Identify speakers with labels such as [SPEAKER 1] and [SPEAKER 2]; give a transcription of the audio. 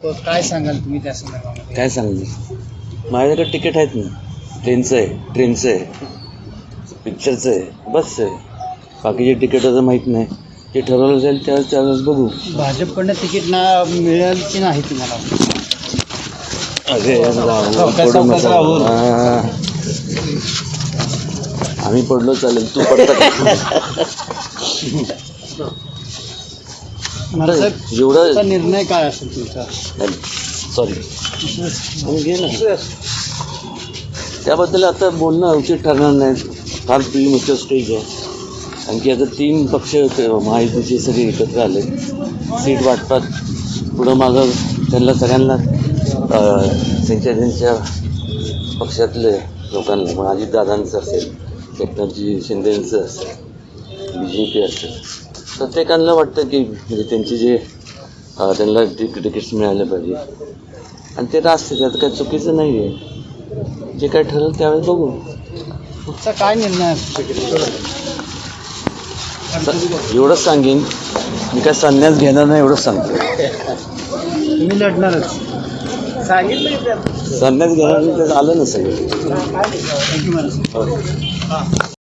[SPEAKER 1] काय सांगाल तुम्ही त्या संदर्भामध्ये?
[SPEAKER 2] काय सांगू माझ्याकडे तिकीट आहेत ना. ट्रेनचं आहे ट्रेनचं आहे. पिक्चरचं आहे. बसचं आहे. बाकीचे तिकीटाचं माहीत नाही. जे ठरवलं जाईल त्यावेळेस त्यावेळेस बघू.
[SPEAKER 1] भाजपकडनं तिकीट ना मिळेल की नाही तुम्हाला?
[SPEAKER 2] अरे राहुल,
[SPEAKER 1] चौकात-
[SPEAKER 2] पडू
[SPEAKER 1] चौकात
[SPEAKER 2] नका.
[SPEAKER 1] राहुल.
[SPEAKER 2] हा. आम्ही पडलो चालेल. तू पडता. एवढं
[SPEAKER 1] निर्णय काय असेल तुमचा?
[SPEAKER 2] सॉरी त्याबद्दल आता बोलणं उचित ठरणार नाही. फार प्रिमिच्युअर स्टेज आहे. आणखी आता तीन पक्ष महायुतीचे सगळे एकत्र आले सीट वाटपात पुढं मागं त्यांना सगळ्यांना त्यांच्या त्यांच्या पक्षातले लोकांना पण अजितदादांचं असेल एकनाथजी शिंदेंचं असेल बी जे पी असेल प्रत्येकाला वाटतं की म्हणजे त्यांचे जे त्यांना तिक तिकीट्स मिळाले पाहिजे. आणि ते रास्त त्यात काही चुकीचं नाही आहे जे काय ठरेल त्यावेळेस बघू.
[SPEAKER 1] पुढचा काय निर्णय
[SPEAKER 2] एवढंच सांगेन. मी काय संन्यास घेणार नाही एवढंच सांगतो.
[SPEAKER 1] तुम्ही लढणारच. सांगितलं
[SPEAKER 2] संन्यास घेणार नाही तर आलं ना सगळं.
[SPEAKER 1] थँक्यू मला